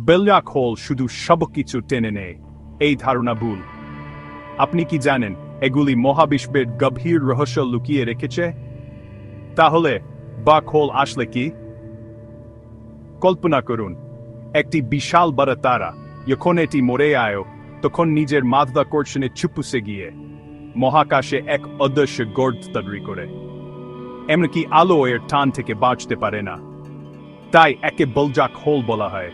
বেল্লাক whole শুধু সবকিছু টেনে নেয়। এই ধারণা ভুল। আপনি কি জানেন এগুলি মহাবিশ্বের গভীর রহস্য লুকিয়ে রেখেছে? তাহলে বাক হোল আসলে কি? কল্পনা করুন, একটি বিশাল বড় তারা, যখন এটি মরে আয়, তখন নিজের মাধ্যাকর্ষণে চুপুসে গিয়ে মহাকাশে এক অদৃশ্য গর্দ তৈরি করে। এমনকি আলো এর টান থেকে বাঁচতে পারে না। তাই একে বলজাক হোল বলা হয়।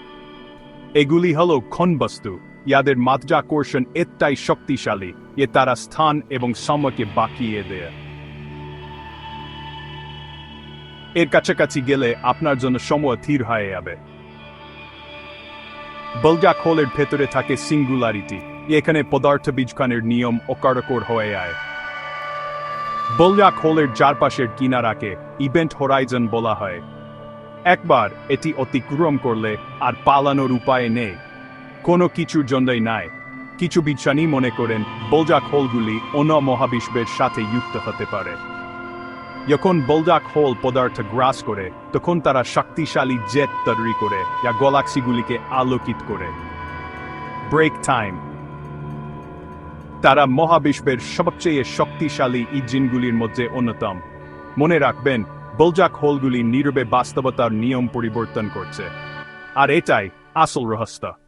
এগুলি হল ক্ষণবস্তু। ইয়াদের মাধ্যাকর্ষণ এতটাই শক্তিশালী যে তারা স্থান এবং সময়কে বাকিয়ে দেয়। এর কাছাকাছি গেলে আপনার জন্য সময় থির হয়ে যাবে। বলজাক হোলের ভেতরে থাকে সিঙ্গুলারিটি এখানে পদার্থ বীজখানের নিয়ম অকারকর হয়ে যায়। বলজাক হোলের চারপাশের কিনারাকে ইভেন্ট হরাইজন বলা হয়। একবার এটি অতিক্রম করলে আর পালানোর উপায় নেই। কোনো কিছুর জন্যই নাই। কিছু বিজ্ঞানী মনে করেন বলজাক হোলগুলি অন্য মহাবিশ্বের সাথে যুক্ত হতে পারে। যখন বলজাক হোল পদার্থ গ্রাস করে, তখন তারা শক্তিশালী জেট তৈরি করে, যা গ্যালাক্সিগুলিকে আলোকিত করে। Break time. তারা মহাবিশ্বের সবচেয়ে শক্তিশালী ইঞ্জিনগুলির মধ্যে অন্যতম। মনে রাখবেন বলজাক হোলগুলি নীরবে বাস্তবতার নিয়ম পরিবর্তন করছে। আর এটাই আসল রহস্য।